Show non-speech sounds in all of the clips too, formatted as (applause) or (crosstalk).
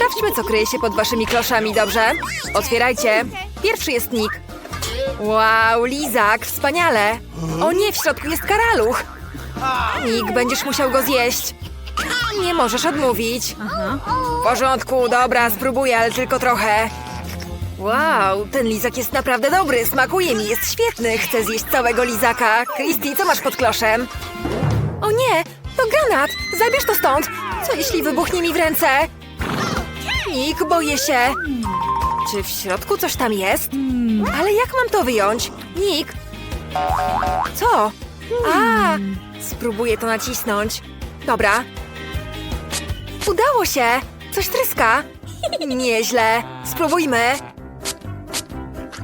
Sprawdźmy, co kryje się pod waszymi kloszami, dobrze? Otwierajcie. Pierwszy jest Nick. Wow, lizak, wspaniale. O nie, w środku jest karaluch. Nick, będziesz musiał go zjeść. Nie możesz odmówić. W porządku, dobra, spróbuję, ale tylko trochę. Wow, ten lizak jest naprawdę dobry, smakuje mi, jest świetny. Chcę zjeść całego lizaka. Christy, co masz pod kloszem? O nie, to granat! Zabierz to stąd! Co jeśli wybuchnie mi w ręce? Nick, boję się. Czy w środku coś tam jest? Ale jak mam to wyjąć? Nick! Co? A, spróbuję to nacisnąć. Dobra. Udało się! Coś tryska. Nieźle. Spróbujmy.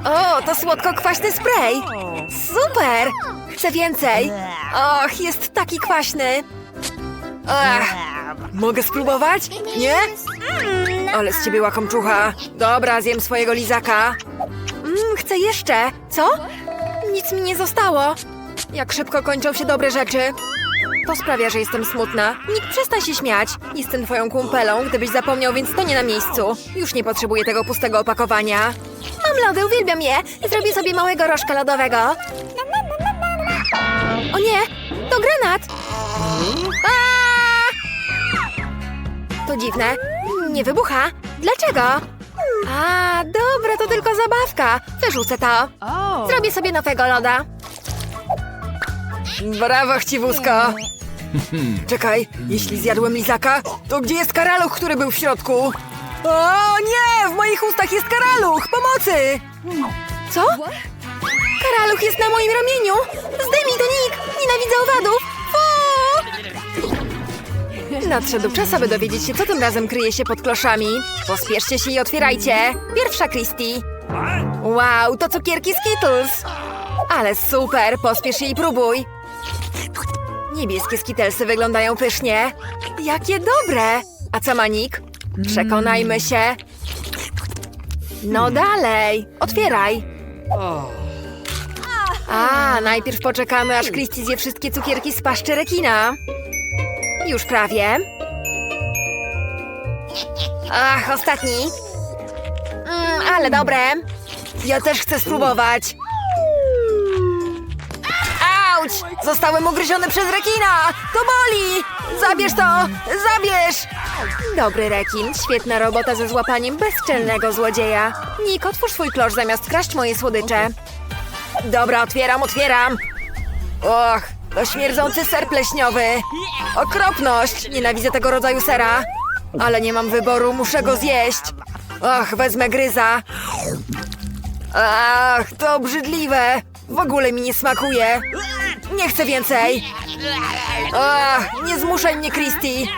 O, to słodko-kwaśny spray. Super! Chcę więcej. Och, jest taki kwaśny. Ach, mogę spróbować? Nie? Ale z ciebie łakomczucha. Dobra, zjem swojego lizaka. Mm, chcę jeszcze. Co? Nic mi nie zostało. Jak szybko kończą się dobre rzeczy. To sprawia, że jestem smutna. Nikt przestań się śmiać. Jestem twoją kumpelą. Gdybyś zapomniał, więc to nie na miejscu. Już nie potrzebuję tego pustego opakowania. Mam lody, uwielbiam je. Zrobię sobie małego rożka lodowego. O nie, to granat! Aaa! To dziwne. Nie wybucha. Dlaczego? A, dobra, to tylko zabawka. Wyrzucę to. Zrobię sobie nowego loda. Brawo, chciwusko! Czekaj, jeśli zjadłem lizaka, to gdzie jest karaluch, który był w środku? O nie! W moich ustach jest karaluch! Pomocy! Co? Karaluch jest na moim ramieniu! Zdejmij to, Nick! Nienawidzę owadów! Nadszedł czas, aby dowiedzieć się, co tym razem kryje się pod kloszami. Pospieszcie się i otwierajcie! Pierwsza, Christy! Wow, to cukierki Skittles! Ale super, pospiesz się i próbuj! Niebieskie skitelsy wyglądają pysznie. Jakie dobre! A co ma Nick? Przekonajmy się. No dalej, otwieraj. A, najpierw poczekamy, aż Christy zje wszystkie cukierki z paszczy rekina. Już prawie. Ach, ostatni. Mm, ale dobre. Ja też chcę spróbować. Auć! Zostałem ugryziony przez rekina! To boli! Zabierz to! Zabierz! Dobry rekin, świetna robota ze złapaniem bezczelnego złodzieja. Nik, otwórz swój klosz zamiast kraść moje słodycze. Dobra, otwieram, otwieram. Och, to śmierdzący ser pleśniowy. Okropność! Nienawidzę tego rodzaju sera. Ale nie mam wyboru, muszę go zjeść. Och, wezmę gryza. Ach, to obrzydliwe! W ogóle mi nie smakuje! Nie chcę więcej! Ach, nie zmuszaj mnie, Christy!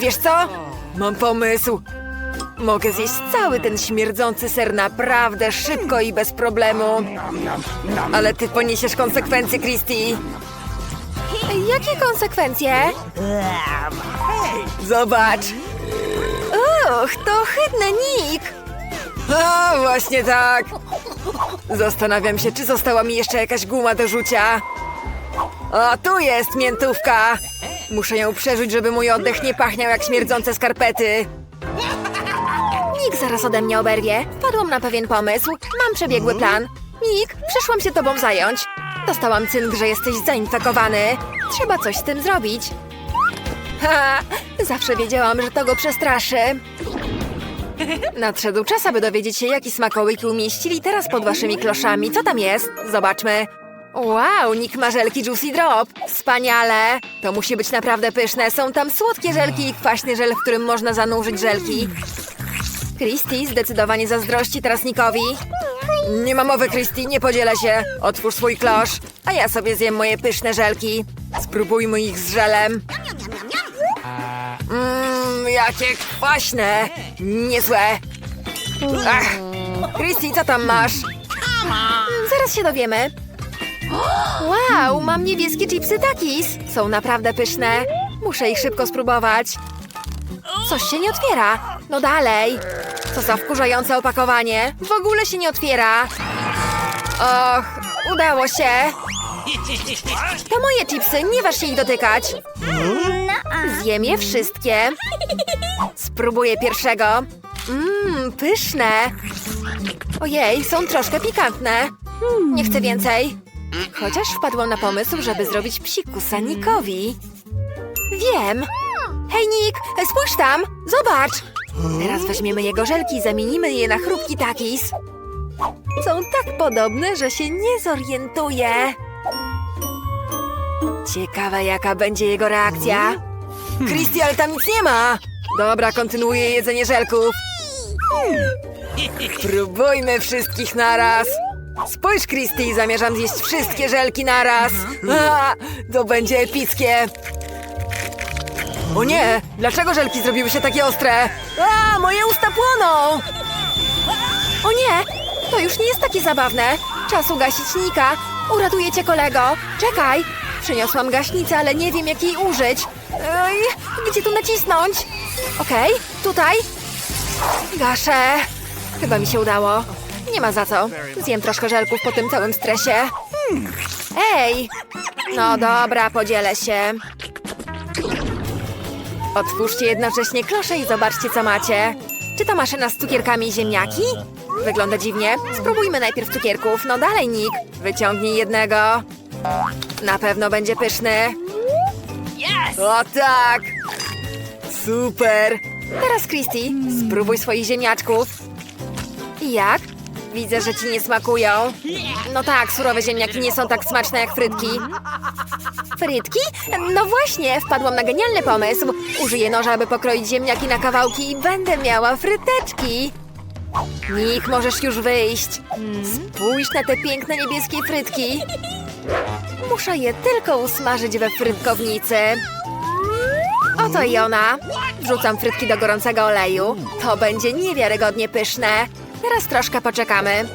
Wiesz co? Mam pomysł! Mogę zjeść cały ten śmierdzący ser naprawdę szybko i bez problemu. Ale ty poniesiesz konsekwencje, Christy. Jakie konsekwencje? Zobacz! Och, to ohydne, Nick! A, właśnie tak! Zastanawiam się, czy została mi jeszcze jakaś guma do rzucia. O, tu jest miętówka! Muszę ją przeżyć, żeby mój oddech nie pachniał jak śmierdzące skarpety. Nick zaraz ode mnie oberwie. Wpadłam na pewien pomysł. Mam przebiegły plan. Nick, przyszłam się tobą zająć. Dostałam cynk, że jesteś zainfekowany. Trzeba coś z tym zrobić. Ha! Zawsze wiedziałam, że to go przestraszy. Nadszedł czas, aby dowiedzieć się, jaki smakołyki umieścili teraz pod waszymi kloszami. Co tam jest? Zobaczmy. Wow, Nick ma żelki Juicy Drop. Wspaniale. To musi być naprawdę pyszne. Są tam słodkie żelki i kwaśny żel, w którym można zanurzyć żelki. Christy zdecydowanie zazdrości teraz Nickowi. Nie ma mowy, Christy, nie podzielę się. Otwórz swój klosz, a ja sobie zjem moje pyszne żelki. Spróbujmy ich z żelem. Mmm, jakie kwaśne! Niezłe! Ach, Christy, co tam masz? Zaraz się dowiemy. Wow, mam niebieskie chipsy takis. Są naprawdę pyszne. Muszę ich szybko spróbować. Coś się nie otwiera. No dalej. Co za wkurzające opakowanie. W ogóle się nie otwiera. Och, udało się. To moje chipsy, nie waż się ich dotykać. Zjem je wszystkie. Spróbuję pierwszego. Mmm, pyszne. Ojej, są troszkę pikantne. Nie chcę więcej. Chociaż wpadłam na pomysł, żeby zrobić psikusa Nikowi. Wiem. Hej, Nick, spójrz tam! Zobacz! Teraz weźmiemy jego żelki i zamienimy je na chrupki takis. Są tak podobne, że się nie zorientuję. Ciekawe, jaka będzie jego reakcja. Christy, ale tam nic nie ma! Dobra, kontynuuję jedzenie żelków. Próbujmy wszystkich naraz. Spójrz, Christy, zamierzam zjeść wszystkie żelki naraz. A, to będzie epickie. O nie! Dlaczego żelki zrobiły się takie ostre? A, moje usta płoną! O nie! To już nie jest takie zabawne. Czas ugasić Nika. Uratuję cię, kolego. Czekaj! Przyniosłam gaśnicę, ale nie wiem, jak jej użyć. Ej, gdzie tu nacisnąć? Okej, tutaj. Gaszę. Chyba mi się udało. Nie ma za co. Zjem troszkę żelków po tym całym stresie. Ej! No dobra, podzielę się. Otwórzcie jednocześnie klosze i zobaczcie, co macie. Czy to maszyna z cukierkami i ziemniaki? Wygląda dziwnie. Spróbujmy najpierw cukierków. No dalej, Nick. Wyciągnij jednego. Na pewno będzie pyszny. O tak! Super! Teraz, Christy, spróbuj swoich ziemniaczków. Jak? Widzę, że ci nie smakują. No tak, surowe ziemniaki nie są tak smaczne jak frytki. Frytki? No właśnie, wpadłam na genialny pomysł. Użyję noża, aby pokroić ziemniaki na kawałki i będę miała fryteczki. Nick, możesz już wyjść. Spójrz na te piękne niebieskie frytki. Muszę je tylko usmażyć we frytkownicy. Oto i ona. Wrzucam frytki do gorącego oleju. To będzie niewiarygodnie pyszne. Teraz troszkę poczekamy.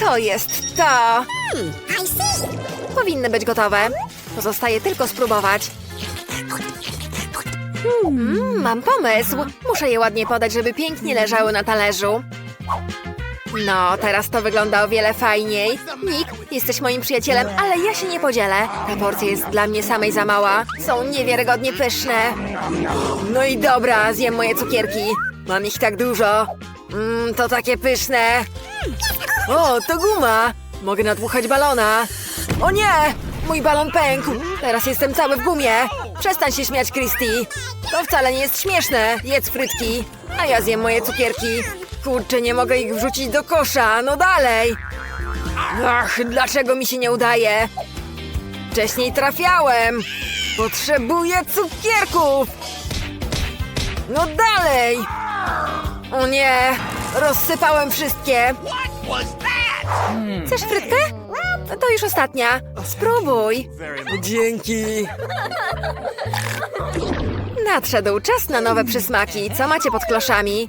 To jest to. Powinny być gotowe. Pozostaje tylko spróbować. Mm, mam pomysł. Muszę je ładnie podać, żeby pięknie leżały na talerzu. No, teraz to wygląda o wiele fajniej. Nick, jesteś moim przyjacielem, ale ja się nie podzielę. Ta porcja jest dla mnie samej za mała. Są niewiarygodnie pyszne. No i dobra, zjem moje cukierki. Mam ich tak dużo. Mmm, to takie pyszne. O, to guma. Mogę nadmuchać balona. O nie! Mój balon pękł. Teraz jestem cały w gumie. Przestań się śmiać, Christy. To wcale nie jest śmieszne. Jedz frytki. A ja zjem moje cukierki. Kurczę, nie mogę ich wrzucić do kosza. No dalej. Ach, dlaczego mi się nie udaje? Wcześniej trafiałem. Potrzebuję cukierków. No dalej. O nie, rozsypałem wszystkie. Chcesz frytkę? To już ostatnia. Spróbuj. Dzięki. Nadszedł czas na nowe przysmaki. Co macie pod kloszami?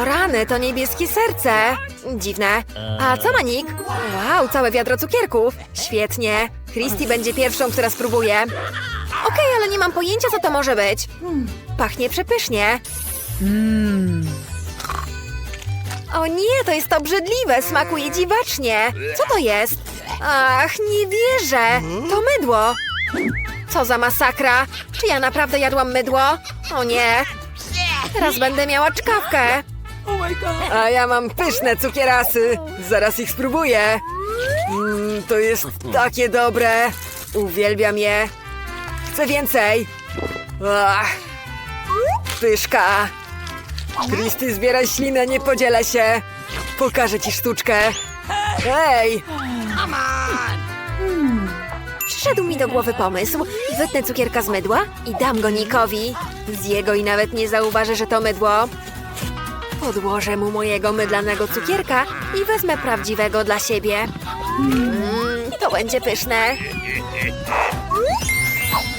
O rany, to niebieskie serce. Dziwne. A co ma Nick? Wow, całe wiadro cukierków. Świetnie. Christy będzie pierwszą, która spróbuje. Okej, ale nie mam pojęcia, co to może być. Pachnie przepysznie. O nie, to jest obrzydliwe, smakuje dziwacznie. Co to jest? Ach, nie wierzę. To mydło. Co za masakra. Czy ja naprawdę jadłam mydło? O nie. Teraz będę miała czkawkę. A ja mam pyszne cukierasy. Zaraz ich spróbuję. Mm, to jest takie dobre. Uwielbiam je. Chcę więcej. Ach, pyszka. Christy, zbieraj ślinę, nie podzielę się. Pokażę ci sztuczkę. Hej! Przyszedł mi do głowy pomysł. Wytnę cukierka z mydła i dam go Nikowi. Zje go i nawet nie zauważy, że to mydło. Podłożę mu mojego mydlanego cukierka i wezmę prawdziwego dla siebie. Mm, to będzie pyszne.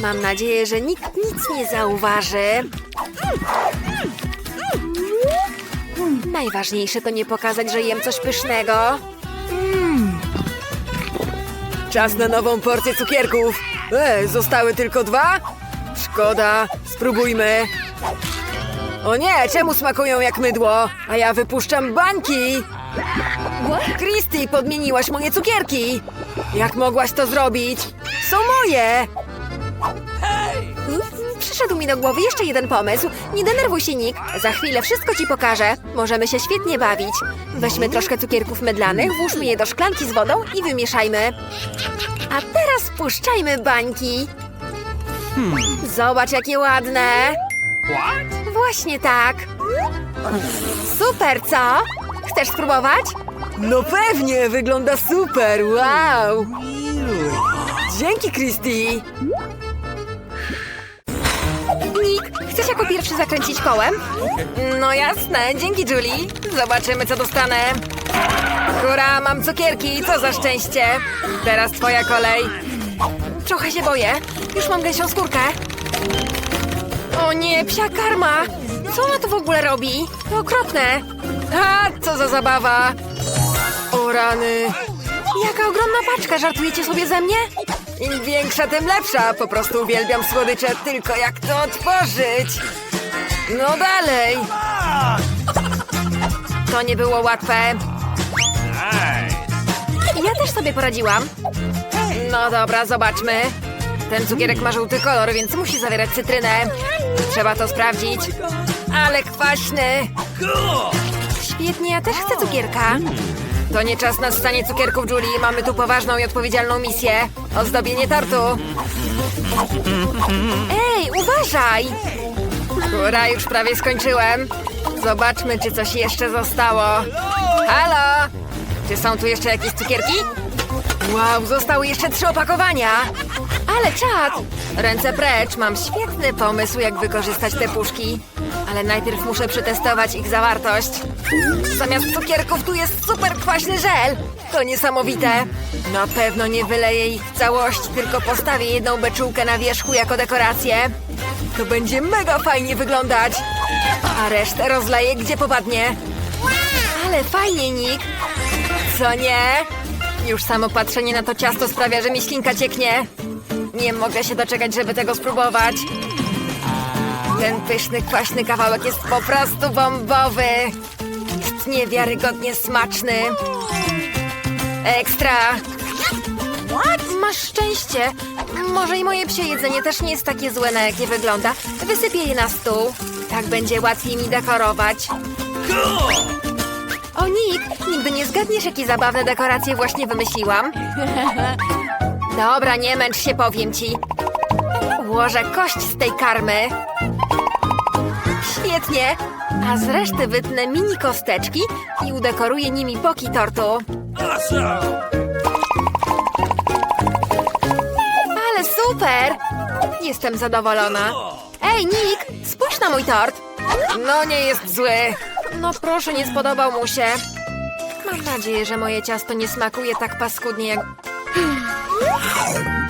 Mam nadzieję, że nikt nic nie zauważy. Najważniejsze to nie pokazać, że jem coś pysznego. Czas na nową porcję cukierków. E, zostały tylko dwa? Szkoda, spróbujmy. O nie, czemu smakują jak mydło? A ja wypuszczam bańki. Christy, podmieniłaś moje cukierki. Jak mogłaś to zrobić? Są moje. Przyszedł mi do głowy jeszcze jeden pomysł. Nie denerwuj się, Nick. Za chwilę wszystko ci pokażę. Możemy się świetnie bawić. Weźmy troszkę cukierków mydlanych, włóżmy je do szklanki z wodą i wymieszajmy. A teraz puszczajmy bańki. Zobacz, jakie ładne. Właśnie tak. Super, co? Chcesz spróbować? No pewnie, wygląda super, wow! Dzięki, Christy! Chcesz jako pierwszy zakręcić kołem? No jasne, dzięki Julie. Zobaczymy, co dostanę. Hurra, mam cukierki, co za szczęście. Teraz twoja kolej. Trochę się boję. Już mam gęsią skórkę. O nie, psia karma! Co ona tu w ogóle robi? To okropne. A, co za zabawa. O rany. Jaka ogromna paczka, żartujecie sobie ze mnie? Im większa, tym lepsza. Po prostu uwielbiam słodycze, tylko jak to otworzyć? No dalej. To nie było łatwe. Ja też sobie poradziłam. No dobra, zobaczmy. Ten cukierek ma żółty kolor, więc musi zawierać cytrynę. Trzeba to sprawdzić. Ale kwaśny. Świetnie, ja też chcę cukierka. To nie czas na stanie cukierków, Julie. Mamy tu poważną i odpowiedzialną misję. Ozdobienie tortu. Ej, uważaj! Kura, już prawie skończyłem. Zobaczmy, czy coś jeszcze zostało. Halo! Czy są tu jeszcze jakieś cukierki? Wow, zostały jeszcze trzy opakowania. Ale czad! Ręce precz, mam świetny pomysł, jak wykorzystać te puszki. Ale najpierw muszę przetestować ich zawartość. Zamiast cukierków tu jest super kwaśny żel. To niesamowite. Na pewno nie wyleję ich w całości, tylko postawię jedną beczułkę na wierzchu jako dekorację. To będzie mega fajnie wyglądać. A resztę rozleję gdzie popadnie. Ale fajnie, Nick. Co nie? Już samo patrzenie na to ciasto sprawia, że mi ślinka cieknie. Nie mogę się doczekać, żeby tego spróbować. Ten pyszny, kwaśny kawałek jest po prostu bombowy. Jest niewiarygodnie smaczny. Ekstra. Masz szczęście. Może i moje psie jedzenie też nie jest takie złe, na jakie wygląda. Wysypię je na stół. Tak będzie łatwiej mi dekorować. O, Nick, nigdy nie zgadniesz, jakie zabawne dekoracje właśnie wymyśliłam. (laughs) Dobra, nie męcz się, powiem ci. Ułożę kość z tej karmy. Świetnie. A z reszty wytnę mini kosteczki i udekoruję nimi boki tortu. Ale super! Jestem zadowolona. Ej, Nick, spójrz na mój tort. No, nie jest zły. No proszę, nie spodobał mu się. Mam nadzieję, że moje ciasto nie smakuje tak paskudnie jak...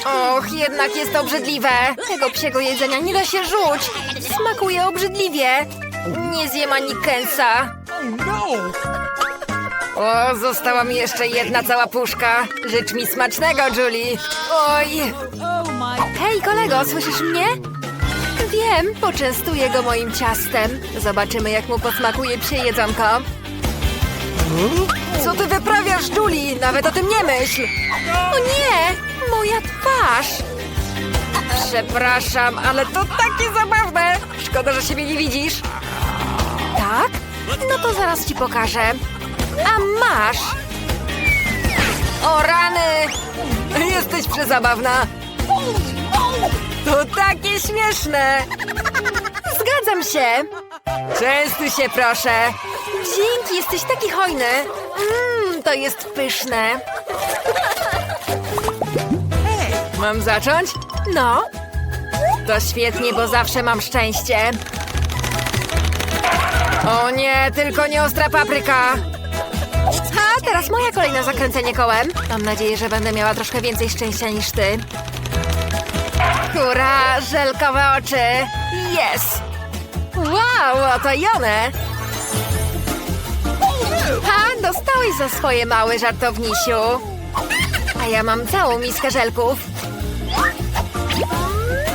Och, jednak jest obrzydliwe. Tego psiego jedzenia nie da się rzuć. Smakuje obrzydliwie. Nie zjem ani kęsa. O, została mi jeszcze jedna cała puszka. Życz mi smacznego, Julie. Oj. Hej, kolego, słyszysz mnie? Wiem, poczęstuję go moim ciastem. Zobaczymy, jak mu posmakuje psie jedzonko. Co ty wyprawiasz, Julie? Nawet o tym nie myśl. O nie, moja twarz. Przepraszam, ale to takie zabawne. Szkoda, że siebie nie widzisz. Tak? No to zaraz ci pokażę. A masz. O rany! Jesteś przezabawna. To takie śmieszne! Zgadzam się! Częstuj się, proszę! Dzięki, jesteś taki hojny! Mmm, to jest pyszne! Mam zacząć? No. To świetnie, bo zawsze mam szczęście. O nie, tylko nie ostra papryka! A, teraz moja kolej na zakręcenie kołem. Mam nadzieję, że będę miała troszkę więcej szczęścia niż ty. Hurra, żelkowe oczy! Yes! Wow, oto i one! Ha, dostałeś za swoje mały żartownisiu. A ja mam całą miskę żelków.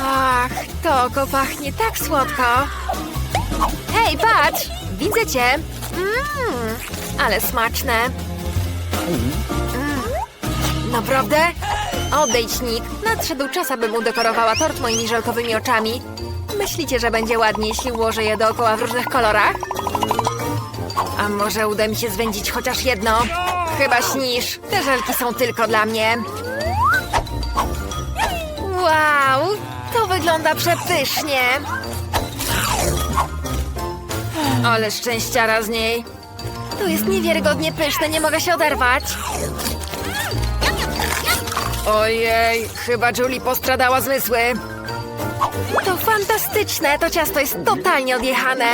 Ach, to oko pachnie tak słodko. Hej, patrz! Widzę cię. Mmm, ale smaczne. Mm. Naprawdę? Odejdź, Nick. Nadszedł czas, abym udekorowała tort moimi żelkowymi oczami. Myślicie, że będzie ładnie, jeśli ułożę je dookoła w różnych kolorach? A może uda mi się zwędzić chociaż jedno? Chyba śnisz. Te żelki są tylko dla mnie. Wow, to wygląda przepysznie. Ale szczęściara z niej. To jest niewiarygodnie pyszne, nie mogę się oderwać. Ojej, chyba Julie postradała zmysły. To fantastyczne, to ciasto jest totalnie odjechane.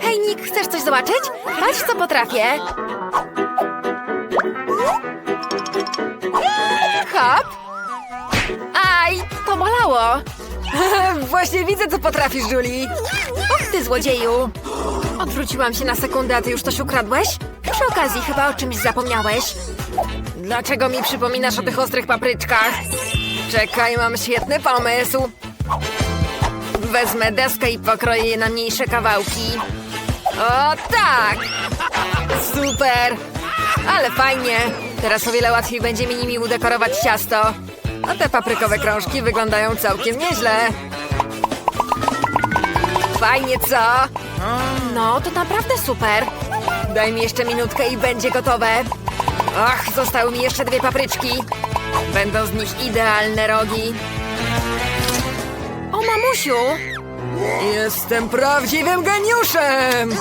Hej, Nick, chcesz coś zobaczyć? Patrz, co potrafię. Hop. Aj, to bolało. (laughs) Właśnie widzę, co potrafisz, Julie. Och, ty złodzieju. Odwróciłam się na sekundę, a ty już coś ukradłeś? Przy okazji chyba o czymś zapomniałeś. Dlaczego mi przypominasz o tych ostrych papryczkach? Czekaj, mam świetny pomysł. Wezmę deskę i pokroję je na mniejsze kawałki. O tak! Super! Ale fajnie! Teraz o wiele łatwiej będzie mi nimi udekorować ciasto. A te paprykowe krążki wyglądają całkiem nieźle. Fajnie, co? No, to naprawdę super. Daj mi jeszcze minutkę i będzie gotowe. Ach, zostały mi jeszcze dwie papryczki. Będą z nich idealne rogi. O, mamusiu! Jestem prawdziwym geniuszem!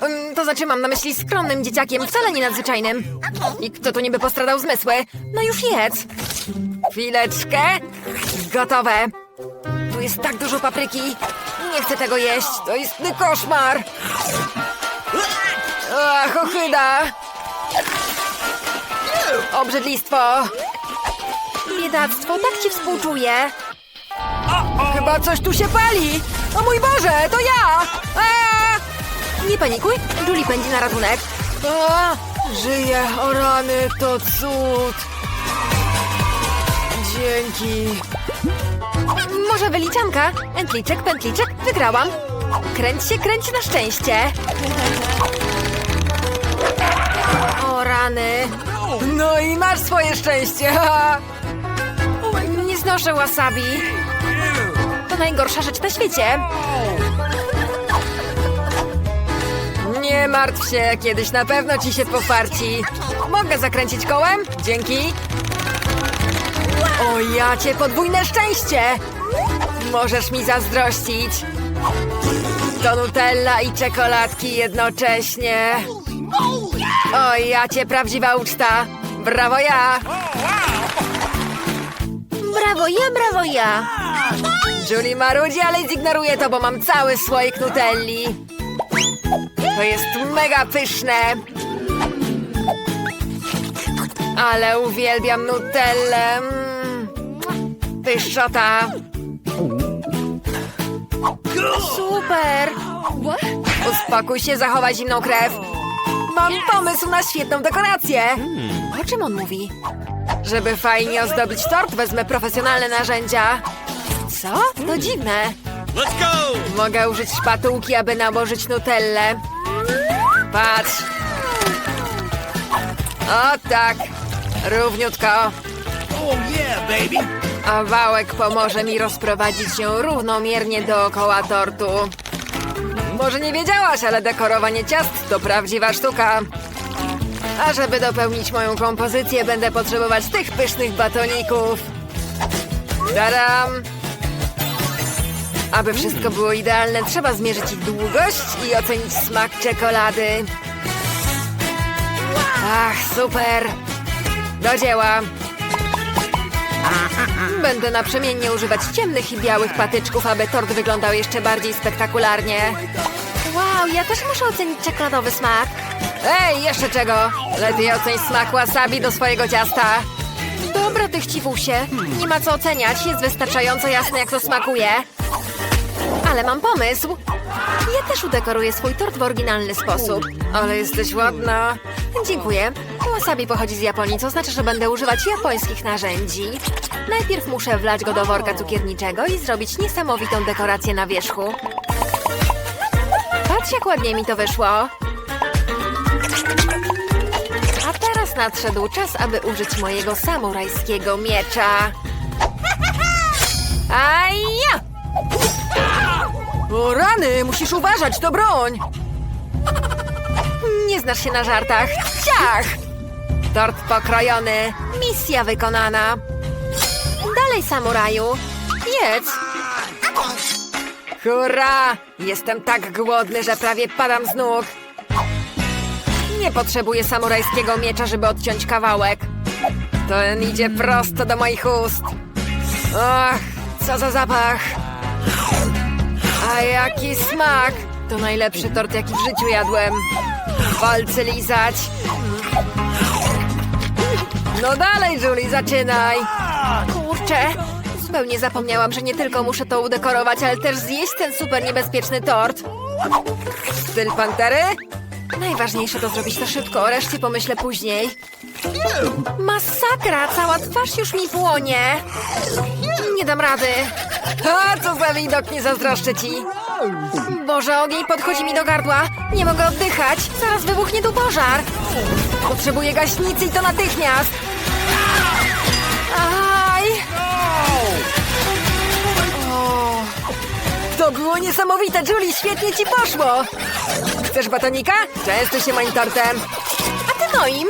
Mm, To znaczy, mam na myśli skromnym dzieciakiem, wcale nie nadzwyczajnym. I kto tu niby postradał zmysły? No już jedz! Chwileczkę. Gotowe. Tu jest tak dużo papryki. Nie chcę tego jeść. To istny koszmar. Ach, ochyda. Obrzydlistwo. Biedactwo, tak ci współczuję. Chyba coś tu się pali. O mój Boże, to ja! A! Nie panikuj, Julie pędzi na ratunek. A, żyję, o rany, to cud. Dzięki. Może wyliczanka? Pętliczek, pętliczek, wygrałam. Kręć się, kręć na szczęście. O rany. No i masz swoje szczęście. Nie znoszę wasabi. To najgorsza rzecz na świecie. Nie martw się, kiedyś na pewno ci się pofarci. Mogę zakręcić kołem? Dzięki. O ja cię, podwójne szczęście! Możesz mi zazdrościć. To Nutella i czekoladki jednocześnie. O ja cię, prawdziwa uczta. Brawo ja! Brawo ja, brawo ja! Julie marudzi, ale zignoruję to, bo mam cały słoik Nutelli. To jest mega pyszne. Ale uwielbiam Nutellę. Mm. Pyszczota. Super. Uspokój się, zachowaj zimną krew. Mam pomysł na świetną dekorację. O czym on mówi? Żeby fajnie ozdobić tort, wezmę profesjonalne narzędzia. Co? To dziwne. Let's go! Mogę użyć szpatułki, aby nałożyć nutellę. Patrz. O tak. Równiutko. Oh yeah, baby! A wałek pomoże mi rozprowadzić ją równomiernie dookoła tortu. Może nie wiedziałaś, ale dekorowanie ciast to prawdziwa sztuka. A żeby dopełnić moją kompozycję, będę potrzebować tych pysznych batoników. Tadam! Aby wszystko było idealne, trzeba zmierzyć ich długość i ocenić smak czekolady. Ach, super! Do dzieła! Będę naprzemiennie używać ciemnych i białych patyczków, aby tort wyglądał jeszcze bardziej spektakularnie. Wow, ja też muszę ocenić czekoladowy smak. Ej, jeszcze czego? Lepiej oceń smak wasabi do swojego ciasta. Dobra, ty chciwusie. Nie ma co oceniać, jest wystarczająco jasne, jak to smakuje. Ale mam pomysł. Ja też udekoruję swój tort w oryginalny sposób. Ale jesteś ładna. Dziękuję. Wasabi pochodzi z Japonii, co znaczy, że będę używać japońskich narzędzi. Najpierw muszę wlać go do worka cukierniczego i zrobić niesamowitą dekorację na wierzchu. Patrz, jak ładnie mi to wyszło. A teraz nadszedł czas, aby użyć mojego samurajskiego miecza. Aja! O rany, musisz uważać, to broń! Nie znasz się na żartach. Ciach! Tort pokrojony. Misja wykonana. Dalej, samuraju. Jedz. Hurra! Jestem tak głodny, że prawie padam z nóg. Nie potrzebuję samurajskiego miecza, żeby odciąć kawałek. Ten idzie prosto do moich ust. Ach, co za zapach. A jaki smak! To najlepszy tort, jaki w życiu jadłem. Palce lizać. No dalej, Julie, zaczynaj. Kurczę, zupełnie zapomniałam, że nie tylko muszę to udekorować, ale też zjeść ten super niebezpieczny tort. Styl pantery? Najważniejsze to zrobić to szybko, o reszcie pomyślę później. Masakra, cała twarz już mi płonie. Nie dam rady. A, co za widok, nie zazdroszczę ci. Boże, ogień podchodzi mi do gardła. Nie mogę oddychać. Zaraz wybuchnie tu pożar. Potrzebuję gaśnicy i to natychmiast. Aj! O, to było niesamowite, Julie, świetnie ci poszło. Chcesz batonika? Częstuj się moim tortem. A ty moim?